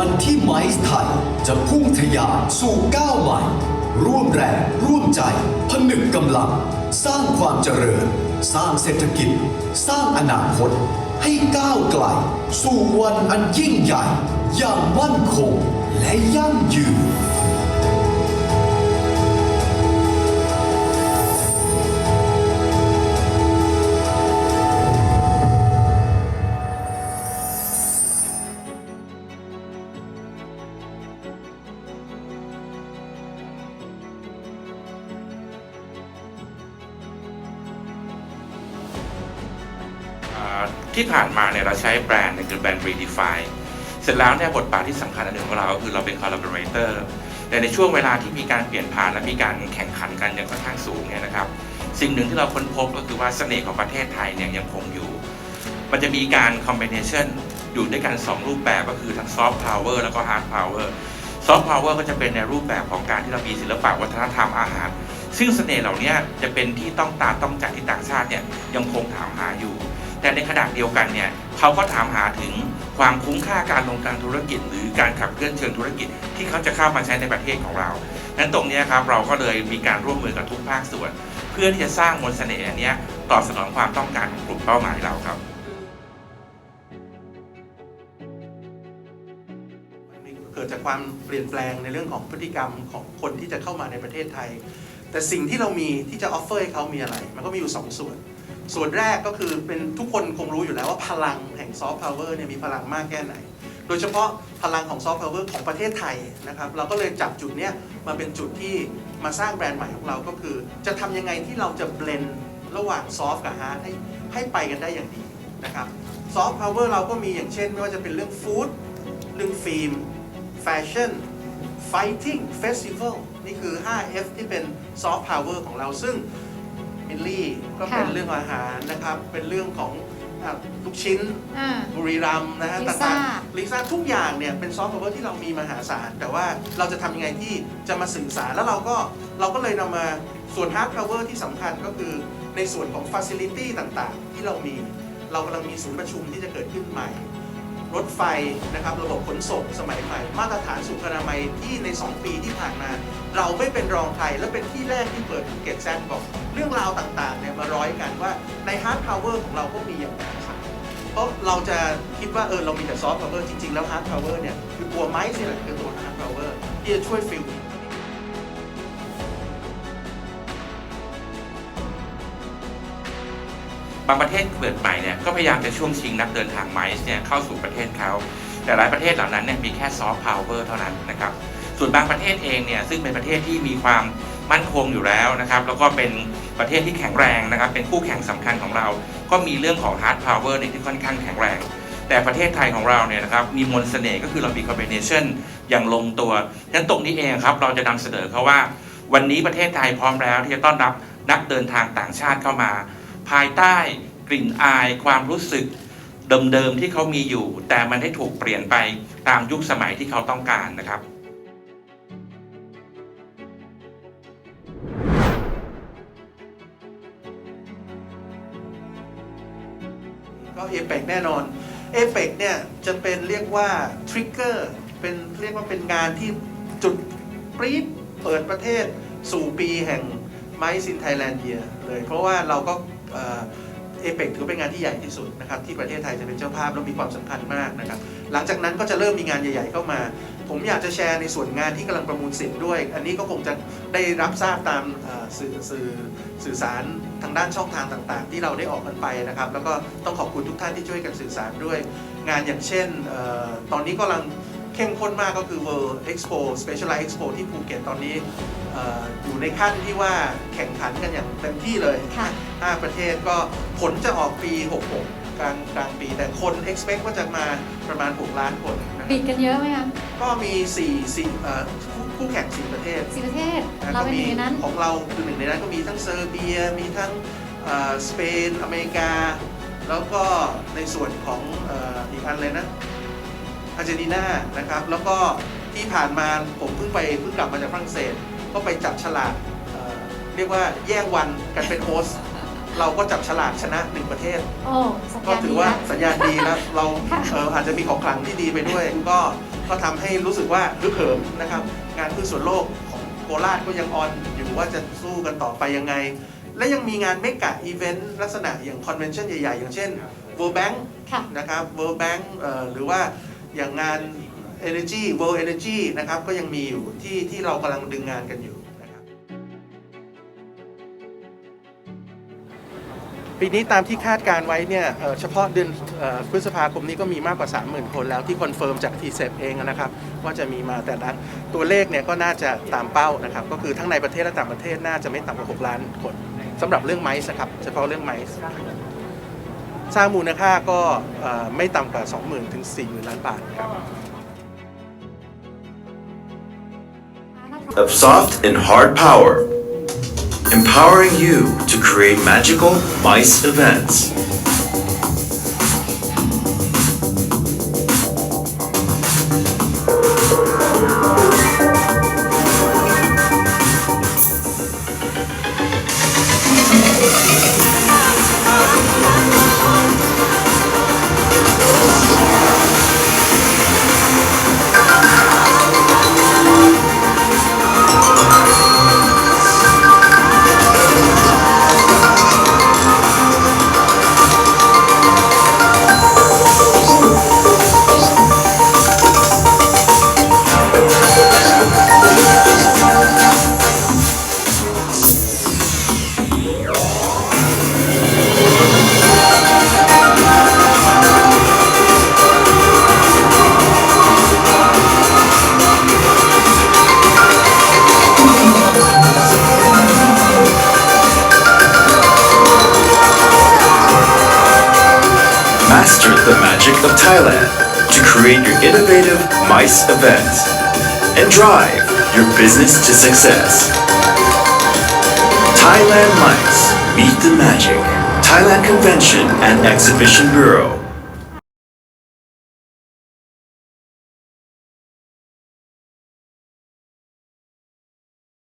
วันที่ไมซ์ไทยจะพุ่งทะยานสู่ก้าวใหม่ ร่วมแรงร่วมใจผนึกกำลัง สร้างความเจริญ สร้างเศรษฐกิจ สร้างอนาคต ให้ก้าวไกล สู่วันอันยิ่งใหญ่ อย่างมั่นคงและยั่งยืน ที่ผ่านมาเนี่ยเราใช้แบรนด์เนี่ยคือแบรนด์ Redefine เสร็จแล้วเนี่ยบทบาทที่สำคัญอันหนึ่งของเราก็คือเราเป็น collaborator แต่ในช่วงเวลาที่มีการเปลี่ยนผ่านและมีการแข่งขันกันอย่างค่อนข้างสูงเนี่ยนะครับ สิ่งหนึ่งที่เราค้นพบก็คือว่าเสน่ห์ของประเทศไทยเนี่ยยังคงอยู่ มันจะมีการ combination อยู่ด้วยกัน 2 รูปแบบก็คือทั้ง soft power แล้วก็ hard power soft power ก็จะเป็นในรูปแบบของการที่เรามีศิลปะวัฒนธรรมอาหาร ซึ่งเสน่ห์เหล่านี้จะเป็นที่ต้องตาต้องใจที่ต่างชาติเนี่ยยังคงถามหาอยู่ แต่ในขณะเดียวกันเนี่ยเขาก็ถามหาถึงความคุ้มค่าการลงการธุรกิจ หรือการขับเคลื่อนเชิงธุรกิจ ที่เขาจะเข้ามาใช้ในประเทศของเรานั้นตรงนี้ครับเราก็เลยมีการร่วมมือกับทุกภาคส่วน เพื่อที่จะสร้างมนเสน่ห์อันนี้ตอบสนองความต้องการของกลุ่มเป้าหมายเราครับเกิดจากความเปลี่ยนแปลงในเรื่องของพฤติกรรมของคนที่จะเข้ามาในประเทศไทย แต่สิ่งที่เรามีที่จะออฟเฟอร์ให้เขามีอะไร มันก็มีอยู่ 2 ส่วน ส่วนแรกก็คือเป็นทุกคนคงรู้อยู่แล้วว่าพลังแห่งซอฟต์พาวเวอร์เนี่ยมีพลังมากแค่ไหน โดยเฉพาะพลังของซอฟต์พาวเวอร์ของประเทศไทยนะครับ เราก็เลยจับจุดเนี้ยมาเป็นจุดที่มาสร้างแบรนด์ใหม่ของเราก็คือ จะทำยังไงที่เราจะเบลนระหว่างซอฟต์กับฮาร์ดให้ให้ไปกันได้อย่างดีนะครับซอฟต์พาวเวอร์เราก็มีอย่างเช่น ไม่ว่าจะเป็นเรื่องฟู้ดเรื่องฟิล์มแฟชั่น fighting festival นี่คือ 5F ที่เป็น soft power ของเรา ซึ่ง มิลลี่ก็เป็นค่ะเรื่องอาหารนะครับ เป็นเรื่องของอะลูกชิ้นอ่าบุรีรัมย์นะฮะลิซ่าต่างๆลิซ่าทุกอย่างเนี่ยเป็นซอฟต์พาวเวอร์ที่เรามีมหาศาล แต่ว่าเราจะทำยังไงที่จะมาสื่อสารแล้วเราก็เราก็เลยนำมาส่วนฮาร์ดพาวเวอร์ที่สำคัญก็คือในส่วนของฟ a ซิลิตี้ต่างๆ ที่เรามีเรากำลังมีศูนย์ประชุมที่จะเกิดขึ้นใหม่ รถไฟนะครับระบบขนส่งสมัยใหม่ มาตรฐานสุขอนามัยที่ใน 2 ปีที่ผ่านมา เราไม่เป็นรองใครและเป็นที่แรกที่เปิดภูเก็ตแซนด์บอกเรื่องราวต่างๆเนี่ยมาร้อยกันว่าในฮาร์ดพาวเวอร์ของเราก็มีอย่างไรครับเพราะเราจะคิดว่าเออเรามีแต่ซอฟต์พาวเวอร์จริงๆ แล้วฮาร์ดพาวเวอร์เนี่ยคือตัวไม้นี่แหละคือตัวฮาร์ดพาวเวอร์ที่จะช่วยฟิลบางประเทศเปิดใหม่เนี่ยก็พยายามจะช่วงชิงนักเดินทางไมซ์เนี่ยเข้าสู่ประเทศเขา แต่หลายประเทศเหล่านั้นเนี่ยมีแค่ซอฟต์พาวเวอร์เท่านั้นนะครับส่วนบางประเทศเองเนี่ยซึ่งเป็นประเทศที่มีความ มั่นคงอยู่แล้วนะครับแล้วก็เป็นประเทศที่แข็งแรงนะครับ เป็นคู่แข่งสำคัญของเรา ก็มีเรื่องของฮาร์ดพาวเวอร์ที่ค่อนข้างแข็งแรง แต่ประเทศไทยของเราเนี่ยนะครับมีมนต์เสน่ห์ก็คือเรามีคอมบิเนชันอย่างลงตัวฉะนั้นตรงนี้เองครับเราจะนำเสนอเขาว่า วันนี้ประเทศไทยพร้อมแล้ว ที่จะต้อนรับนักเดินทางต่างชาติเข้ามา ภายใต้กลิ่นอายความรู้สึกเดิมๆที่เขามีอยู่ แต่มันได้ถูกเปลี่ยนไปตามยุคสมัยที่เขาต้องการนะครับ ก็เอเปกแน่นอนเอเปกเนี่ยจะเป็นเรียกว่าทริกเกอร์เป็นเรียกว่าเป็นงานที่จุดปรี๊ดเปิดประเทศสู่ปีแห่งไมซินไทยแลนด์เยียเลย เพราะว่าเราก็ เอเปกถือเป็นงานที่ใหญ่ที่สุดนะครับที่ประเทศไทยจะเป็นเจ้าภาพแล้วมีความสำคัญมากนะครับหลังจากนั้นก็จะเริ่มมีงานใหญ่ ๆ เข้ามา ผมอยากจะแชร์ในส่วนงานที่กำลังประมูลสิทธิ์ด้วย อันนี้ก็คงจะได้รับทราบตามสื่อสื่อสื่อสารทางด้านช่องทางต่าง ๆ ที่เราได้ออกกันไปนะครับ แล้วก็ต้องขอบคุณทุกท่านที่ช่วยกันสื่อสารด้วย งานอย่างเช่นออตอนนี้กำลังเข้มข้นมากก็คือ World Expo Specialized Expo ที่ภูเก็ตตอนนี้ อออยู่ในขั้นที่ว่าแข่งขันกันอย่างเต็มที่เลยค่ะ5ประเทศก็ผลจะออกปี 66 กลางกลางปี แต่คน expect ว่าจะมาประมาณ 6 ล้านคนนะครับบิดกันเยอะไหมคะ ก็มี4 4เอ่อคู่คู่แข่ง 4 ประเทศสี่ประเทศนะเราก็เป็นหมีนึ่งในนั้น ของเราคือหนึ่งในนั้นก็มีทั้งเซอร์เบีย มีทั้งเอ่อสเปน อเมริกา แล้วก็ในส่วนของเอ่ออีกอันเลยนะอาร์เจนตินานะครับ แล้วก็ที่ผ่านมาผมเพิ่งไปเพิ่งกลับมาจากฝรั่งเศส ก็ไปจับฉลากเอ่อเรียกว่าแย่งวันกันเป็นโฮสต์เราก็จับฉลากชนะหนึ่งประเทศ โอ้สัญก็ญาณถืดีอว่านะ สัญญาณดีแล้วเราค่ะ เอ่ออาจจะมีของขลังที่ดีไปด้วย ก็ก็ทำให้รู้สึกว่าฮึกเหิมนะครับ งานพืชสวนโลกของโคราชก็ยังออนอยู่ว่าจะสู้กันต่อไปยังไง และยังมีงานเมกะอีเวนต์ลักษณะอย่างคอนเวนชั่นใหญ่ ๆ อย่างเช่น World Bank ค่ะ นะครับ World Bank เอ่อหรือว่าอย่างงาน Energy World Energy นะครับก็ยังมีอยู่ที่ที่เรากำลังดึงงานกันอยู่นะครับปีนี้ตามที่คาดการไว้เนี่ยเฉพาะเดือนพฤษภาคมนี้ก็มีมากกว่า 30,000 คนแล้วที่คอนเฟิร์มจาก t c e p เองนะครับว่าจะมีมาแต่ละตัวเลขเนี่ยก็น่าจะตามเป้านะครับก็คือทั้งในประเทศและต่างประเทศน่าจะไม่ต่ำกว่า 6 ล้านคนสำหรับเรื่องไมซ์นะครับเฉพาะเรื่องไมซ์สร้างมูลค่าก็ไม่ต่ำกว่า 20,000 ถึง 40,000 ล้านบาทครับ of soft and hard power, empowering you to create magical mice events. Of Thailand to create your innovative mice events and drive your business to success. Thailand Mice Meet the Magic, Thailand Convention and Exhibition Bureau.